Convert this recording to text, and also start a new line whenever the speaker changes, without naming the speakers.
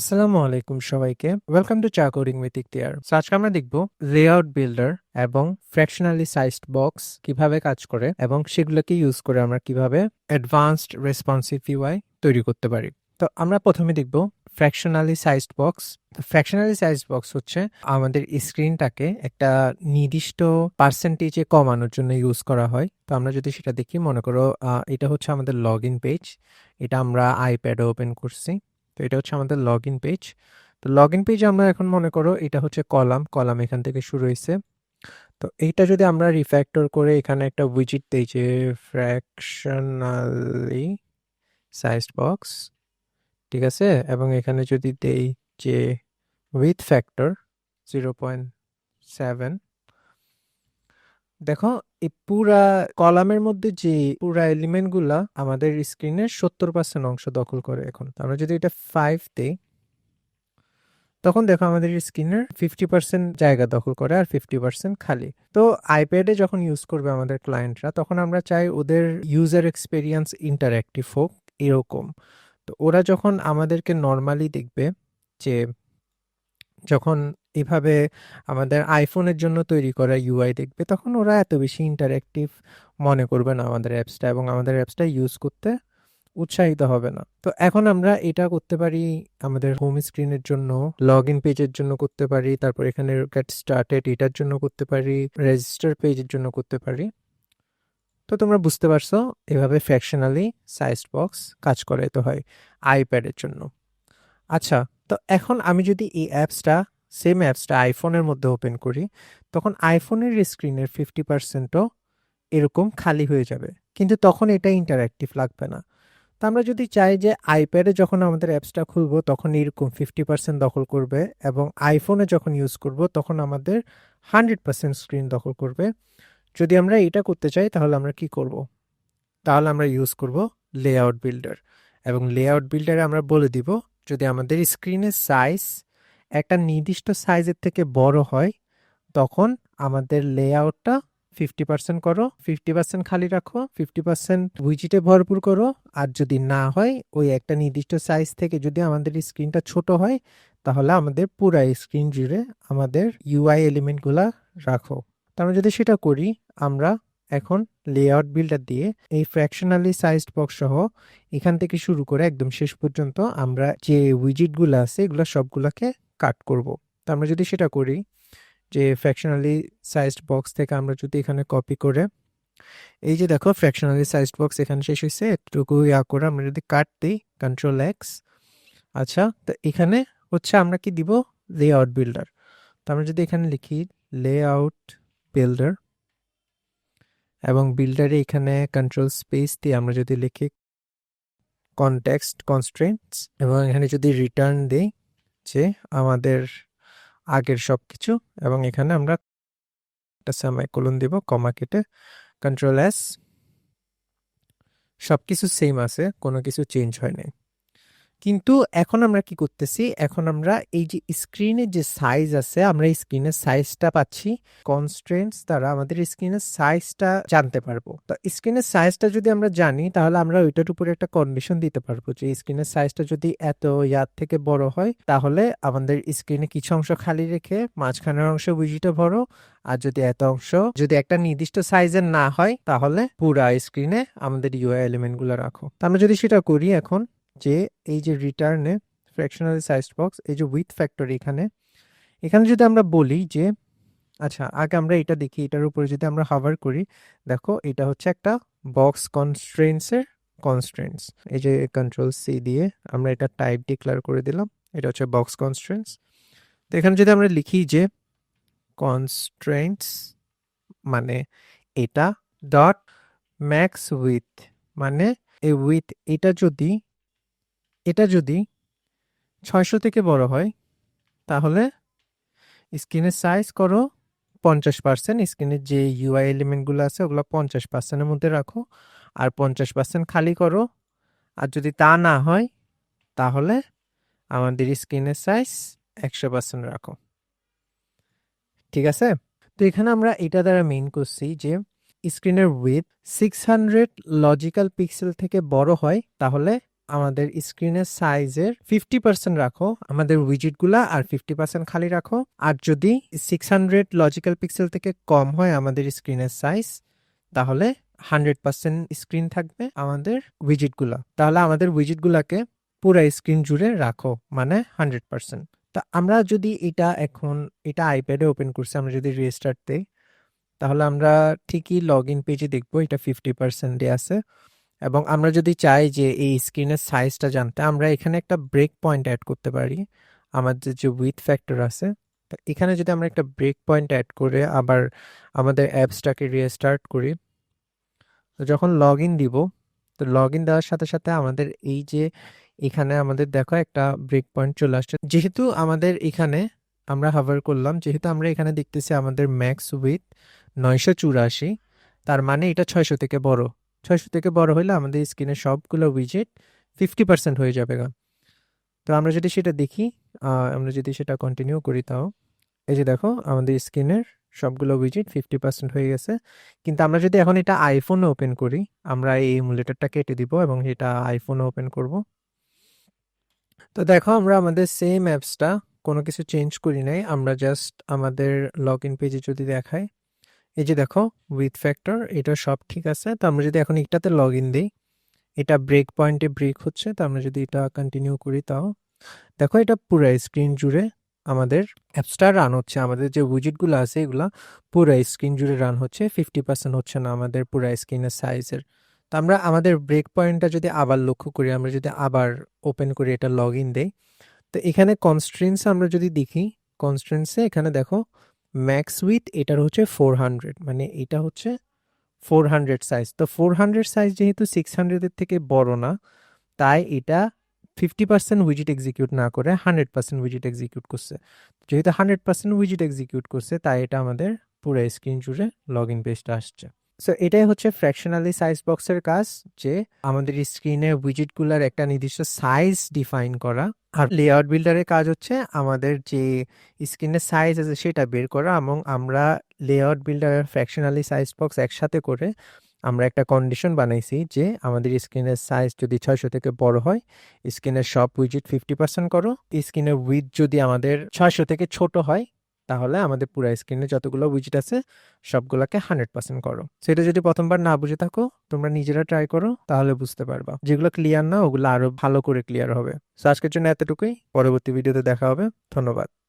আসসালামু আলাইকুম সবাইকে। Welcome to cha coding with Ikhtiar So, আজকে আমরা দেখব লেআউট বিল্ডার এবং ফ্র্যাকশনালি সাইজড বক্স কীভাবে কাজ করে এবং সেগুলোকে ইউজ করে আমরা কীভাবে অ্যাডভান্সড রেসপন্সিভ ইউআই তৈরি করতে পারি। তো আমরা প্রথমে দেখব fractionally sized box fractionally sized box হচ্ছে আমাদের স্ক্রিনটাকে একটা নির্দিষ্ট পার্সেন্টেজে কমানোর জন্য ইউজ করা হয়। তো আমরা যদি সেটা দেখি মনে করো এটা হচ্ছে আমাদের লগ ইন পেজ এটা আমরা আইপ্যাডে ওপেন করছি। তো এটা হচ্ছে আমাদের লগ ইন পেজ তো লগ ইন পেজ আমরা এখন মনে করো এটা হচ্ছে কলাম কলাম এখান থেকে শুরু হয়েছে। তো এইটা যদি আমরা রিফ্যাক্টর করে এখানে একটা উইজিট দিই যে ফ্র্যাকশনালি সাইজড বক্স ঠিক আছে? এবং এখানে যদি দেই যে width factor zero point seven দেখো, এই পুরা কলামের মধ্যে যে পুরা এলিমেন্টগুলা আমাদের স্ক্রিনের সত্তর পার্সেন্ট অংশ দখল করে এখন। আমরা যদি এটা ফাইভ দেই, তখন দেখো আমাদের স্ক্রিনের ফিফটি পার্সেন্ট জায়গা দখল করে আর ফিফটি পার্সেন্ট খালি। তো আইপ্যাডে যখন ইউজ করবে আমাদের ক্লায়েন্টরা তখন আমরা চাই ওদের ইউজার এক্সপিরিয়েন্স ইন্টারঅ্যাক্টিভ হোক, এরকম। তো ওরা যখন আমাদেরকে নর্মালি দেখবে যে যখন এভাবে আমাদের আইফোনের জন্য তৈরি করা ইউআই দেখবে, তখন ওরা এত বেশি ইন্টারঅ্যাক্টিভ মনে করবে না আমাদের অ্যাপসটা এবং আমাদের অ্যাপসটা ইউজ করতে উৎসাহিত হবে না। তো এখন আমরা এটা করতে পারি, আমাদের হোম স্ক্রিনের জন্য লগ ইন পেজের জন্য করতে পারি, তারপর এখানে গেট স্টার্টেড এটার জন্য করতে পারি রেজিস্টার পেজের জন্য করতে পারি। তো তোমরা বুঝতে পারছ, এভাবে ফ্যাকশনালি সাইজ বক্স কাজ করাইতে হয় আইপ্যাডের জন্য। আচ্ছা তো এখন আমি যদি এই অ্যাপসটা সেম অ্যাপসটা আইফোনের মধ্যে ওপেন করি, তখন আইফোনের স্ক্রিনের ফিফটি পার্সেন্টও এরকম খালি হয়ে যাবে। কিন্তু তখন এটা ইন্টারঅ্যাক্টিভ লাগবে না। তো আমরা যদি চাই যে আইপ্যাডে যখন আমাদের অ্যাপসটা খুলবো, তখন এরকম ফিফটি পার্সেন্ট দখল করবে এবং আইফোনে যখন ইউজ করব, তখন আমাদের হান্ড্রেড পার্সেন্ট স্ক্রিন দখল করবে। যদি আমরা এটা করতে চাই, তাহলে আমরা কি করব? তাহলে আমরা ইউজ করব লেআউট বিল্ডার এবং লেআউট বিল্ডারে আমরা বলে দিব, যদি আমাদের স্ক্রিনের সাইজ একটা নির্দিষ্ট সাইজের থেকে বড় হয়, তখন আমাদের লেআউটটা ফিফটি পার্সেন্ট করো ফিফটি পার্সেন্ট খালি রাখো ফিফটি পার্সেন্ট উইজিটে ভরপুর করো, আর যদি না হয়, ওই একটা নির্দিষ্ট সাইজ থেকে যদি আমাদের স্ক্রিনটা ছোট হয়, তাহলে আমাদের পুরা স্ক্রিন জুড়ে আমাদের ইউআই এলিমেন্টগুলা রাখো। তো আমরা যদি সেটা করি, আমরা এখন লেআউট বিল্ডার দিয়ে এই ফ্র্যাকশনালি সাইজড বক্স সহ এখান থেকে শুরু করে একদম শেষ পর্যন্ত আমরা যে উইজিটগুলো আছে, এগুলো সবগুলোকে কাট করব। তো আমরা যদি সেটা করি যে ফ্র্যাকশনালি সাইজড বক্স থেকে আমরা যদি এখানে কপি করে, এই যে দেখো ফ্র্যাকশনালি সাইজড বক্স এখানে শেষ হয়েছে এটুকু ইয়া করে আমরা যদি কাট দিই কন্ট্রোল এক্স আচ্ছা তো এখানে হচ্ছে আমরা কি দিব? লে আউট বিল্ডার তো আমরা যদি এখানে লিখি লে আউট বিল্ডার এবং বিল্ডারে এখানে কন্ট্রোল স্পেস দিয়ে আমরা যদি লিখি কনটেক্সট কনস্ট্রেন্টস এবং এখানে যদি রিটার্ন দিই যে আমাদের আগের সব কিছু এবং এখানে আমরা একটা সেমাইকোলন দিব কমা কেটে কন্ট্রোল এস সব কিছু সেম আছে, কোনো কিছু চেঞ্জ হয় নাই কিন্তু এখন আমরা কি করতেছি? এখন আমরা এই যে স্ক্রিনের যে সাইজ আছে, আমরা স্ক্রিনের সাইজটা পাচ্ছি। কনস্ট্রেন্টস দ্বারা আমাদের স্ক্রিনের সাইজটা জানতে পারব। তো স্ক্রিনের সাইজটা যদি আমরা জানি, তাহলে আমরা ওইটার উপরে একটা কন্ডিশন দিতে পারব যে স্ক্রিনের সাইজটা যদি এত ইয়ার থেকে বড় হয়, তাহলে আমাদের স্ক্রিনে কিছু অংশ খালি রেখে মাঝখানের অংশ বুঝিটা ভরো। আর যদি এত অংশ, যদি একটা নির্দিষ্ট সাইজের না হয়, তাহলে পুরা স্ক্রিনে আমাদের ইউআই এলিমেন্টগুলো রাখো। আমরা যদি সেটা করি এখন যে এই যে রিটার্নে ফ্র্যাকশনালি সাইজড বক্স এই যে উইথ ফ্যাক্টর এখানে এখানে যদি আমরা বলি যে আচ্ছা আগে আমরা এটা দেখি, এটার উপরে যদি আমরা হাভার করি, দেখো এটা হচ্ছে একটা বক্স কনস্ট্রেন্টসের কনস্ট্রেন্টস এই যে কন্ট্রোল সি দিয়ে আমরা এটা টাইপ ডিক্লেয়ার করে দিলাম, এটা হচ্ছে বক্স কনস্ট্রেন্টস তো এখানে যদি আমরা লিখি যে কনস্ট্রেন্টস মানে এটা ডট ম্যাক্স উইথ মানে এই উইথ এটা যদি এটা যদি ছয়শো থেকে বড় হয়, তাহলে স্ক্রিনের সাইজ করো পঞ্চাশ পার্সেন্ট স্ক্রিনের যে ইউআই এলিমেন্টগুলো আছে, ওগুলো পঞ্চাশ পার্সেন্টের মধ্যে রাখো। আর পঞ্চাশ পার্সেন্ট খালি করো। আর যদি তা না হয়, তাহলে আমাদের স্ক্রিনের সাইজ একশো পার্সেন্ট রাখো। ঠিক আছে? তো এখানে আমরা এটা দ্বারা মেইন করছি যে স্ক্রিনের width six hundred logical pixel থেকে বড় হয়, তাহলে আমাদের স্ক্রিনের সাইজের ফিফটি পার্সেন্ট রাখো, আমাদের উইজিটগুলা আর ফিফটি পার্সেন্ট খালি রাখো। আর যদি সিক্স হান্ড্রেড লজিক্যাল পিক্সেল থেকে কম হয় আমাদের স্ক্রিনের সাইজ তাহলে হান্ড্রেড পার্সেন্ট স্ক্রিন থাকবে আমাদের উইজিটগুলা তাহলে আমাদের উইজিটগুলাকে পুরো স্ক্রিন জুড়ে রাখো মানে হান্ড্রেড পার্সেন্ট তা আমরা যদি এটা এখন, এটা আইপ্যাডে ওপেন করছি, আমরা যদি রেস্টার্ট দেই, তাহলে আমরা ঠিকই লগ ইন পেজে দেখব, এটা ফিফটি পার্সেন্টে আছে। এবং আমরা যদি চাই যে এই স্ক্রিনের সাইজটা জানতে, আমরা এখানে একটা ব্রেক পয়েন্ট অ্যাড করতে পারি। আমাদের যে উইথ ফ্যাক্টর আছে এখানে যদি আমরা একটা ব্রেক পয়েন্ট অ্যাড করে আবার আমাদের অ্যাপসটাকে রিস্টার্ট করি, তো যখন লগ ইন দিব, তো লগ ইন দেওয়ার সাথে সাথে আমাদের এই যে এখানে আমাদের দেখো একটা ব্রেক পয়েন্ট চলে আসছে। যেহেতু আমাদের এখানে আমরা হাভার করলাম, যেহেতু আমরা এখানে দেখতেছি আমাদের ম্যাক্স উইথ নয়শো চুরাশি, তার মানে এটা ছয়শো থেকে বড়। ছয়শো থেকে বড় হলে আমাদের স্ক্রিনের সবগুলো উইজেট ফিফটি পার্সেন্ট হয়ে যাবে গা তো আমরা যদি সেটা দেখি আমরা যদি সেটা কন্টিনিউ করি তাও, এই যে দেখো, আমাদের স্ক্রিনের সবগুলো উইজেট ফিফটি পার্সেন্ট হয়ে গেছে। কিন্তু আমরা যদি এখন এটা আইফোনে ওপেন করি, আমরা এই ইমুলেটরটা কেটে দিব এবং এটা আইফোনে ওপেন করব। তো দেখো, আমরা আমাদের সেম অ্যাপসটা কোনো কিছু চেঞ্জ করি নাই, আমরা জাস্ট আমাদের লগ ইন পেজে যদি দেখাই এই যে দেখো উইথ ফ্যাক্টর এটা সব ঠিক আছে। তো আমরা যদি এখন এটাতে লগ ইন দিই, এটা ব্রেক পয়েন্টে ব্রেক হচ্ছে, তো আমরা যদি এটা কন্টিনিউ করি তাও। দেখো, এটা পুরো স্ক্রিন জুড়ে আমাদের অ্যাপসটা রান হচ্ছে। আমাদের যে উইজিটগুলো আছে, এগুলা পুরো স্ক্রিন জুড়ে রান হচ্ছে। ফিফটি পার্সেন্ট হচ্ছে না আমাদের পুরো স্ক্রিনের সাইজের তো আমরা আমাদের ব্রেক পয়েন্টটা যদি আবার লক্ষ্য করি, আমরা যদি আবার ওপেন করি এটা লগ ইন দেই, তো এখানে কনস্ট্রেন্স আমরা যদি দেখি কনস্ট্রেন্সে এখানে দেখো ম্যাক্স উইথ এটার হচ্ছে ফোর হান্ড্রেড মানে এটা হচ্ছে ফোর হান্ড্রেড সাইজ তো ফোর হান্ড্রেড সাইজ যেহেতু সিক্স হান্ড্রেডের থেকে বড় না, তাই এটা ফিফটি পার্সেন্ট উইজিট এক্সিকিউট না করে হান্ড্রেড পার্সেন্ট উইজিট এক্সিকিউট করছে। যেহেতু হান্ড্রেড পার্সেন্ট উইজিট এক্সিকিউট করছে, তাই এটা আমাদের পুরো স্ক্রিন জুড়ে লগ ইন পেজটা আসছে। সো এটাই হচ্ছে ফ্র্যাকশনালি সাইজ বক্সের কাজ, যে আমাদের স্ক্রিনে উইজিটগুলোর একটা নির্দিষ্ট সাইজ ডিফাইন করা। আর লেআউট বিল্ডারের কাজ হচ্ছে আমাদের যে স্ক্রিনের সাইজ আছে সেটা বের করা, এবং আমরা লেআউট বিল্ডারের ফ্র্যাকশনালি সাইজ বক্স একসাথে করে আমরা একটা কন্ডিশন বানাইছি যে আমাদের স্ক্রিনের সাইজ যদি ছয়শো থেকে বড় হয় স্ক্রিনের সব উইজিট ফিফটি পার্সেন্ট করো। স্ক্রিনের উইথ যদি আমাদের ছয়শো থেকে ছোট হয় তাহলে আমাদের পুরো স্ক্রিনে যতগুলো উইজিট আছে, সবগুলোকে হান্ড্রেড পার্সেন্ট করো। সেটা যদি প্রথমবার না বুঝে থাকো, তোমরা নিজেরা ট্রাই করো, তাহলে বুঝতে পারবা। যেগুলো ক্লিয়ার না, ওগুলো আরও ভালো করে ক্লিয়ার হবে। সো আজকের জন্য এতটুকুই। পরবর্তী ভিডিওতে দেখা হবে। ধন্যবাদ।